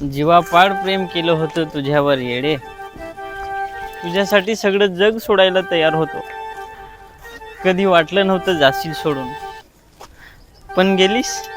जीवापाड प्रेम केलं होतं तुझ्यावर येडे. तुझ्यासाठी सगळं जग सोडायला तयार होतो. कधी वाटलं नव्हतं जाशील सोडून. पण गेलीस?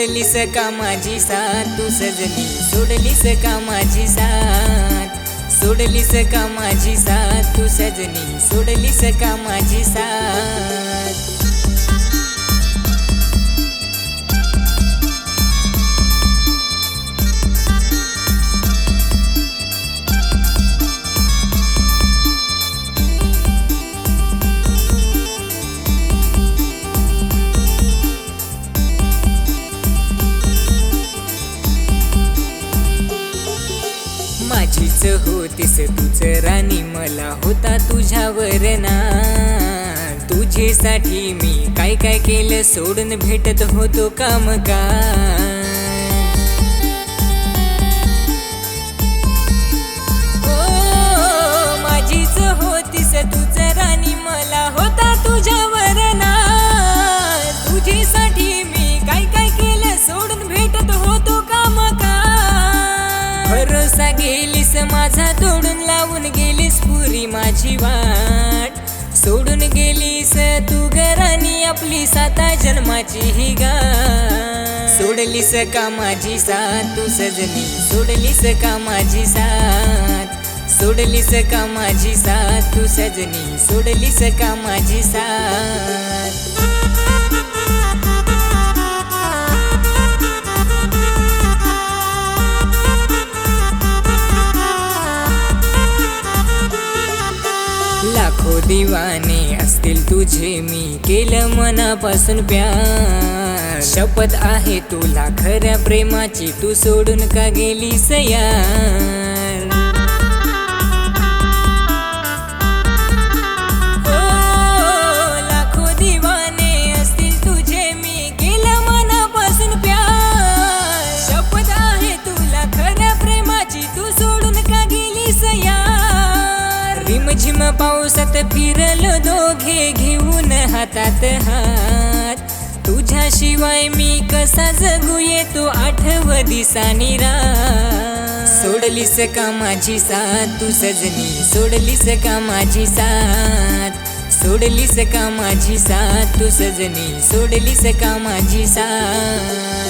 सोडलीस का माझी साथ? तू सजनी सोडलीस का माझी साथ? सोडलीस का माझी साथ? तू सजनी सोडलीस का माझी साथ? माझीच होतीस तुझ राणी. मला होता तुझ्यावर ना तुझेसाठी मी काय काय केलं सोडून भेटत होतो काम का माझीच होतीस तुझ राणी. मला होता तुझ्यावर ना तुझ्यासाठी मी काय काय केलं सोडून भेटत होतो काम का भरोसा गेली माझा तोडून लावून गेलीस पुरी माझी वाट. सोडून गेलीस तू घरानी आपली साता जन्माची ही गा सोडलीस का माझी साथ तू सजनी सोडलीस का माझी साथ सोडलीस का माझी साथ तू सजनी सोडलीस का माझी साथ. लाखो दिवाने असतील तुझे मी केलं मनापासून प्यार. शपथ आहे तुला खऱ्या प्रेमाची. तू सोडून का गेली सया यार पावसात फिरलो दोघे घेऊन हातात हात. तुझ्याशिवाय मी कसा जगू येतो आठव दिसानी रात. सोडलीस का माझी साथ? तू सजनी सोडलीस का माझी साथ? सोडलीस का माझी साथ? तू सजनी सोडलीस का माझी साथ?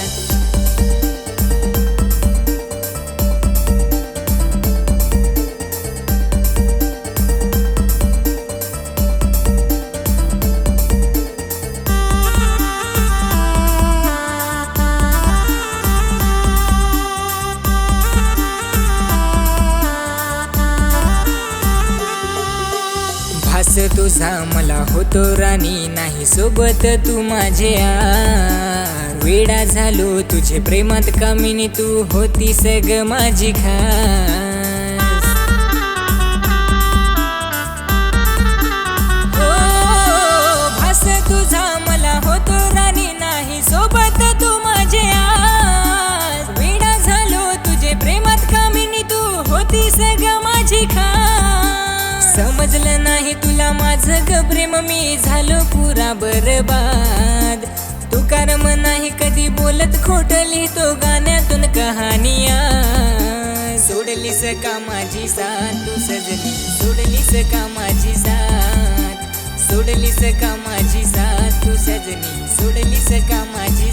तुझा मला होतो राणी नाही सोबत तू माझे यार वेडा झालो तुझे प्रेमात कामिनी तू होती सग माझी खा नाही तुला माझं ग प्रेम मी झालो पुरा बरबाद. तू नाही कधी बोलत खोट लिहितो गाण्यातून कहाणिया सोडलीस का माझी साथ तू सजली. सोडलीस का माझी साथ सोडलीस का माझी साथ तू सजली. सोडलीस का माझी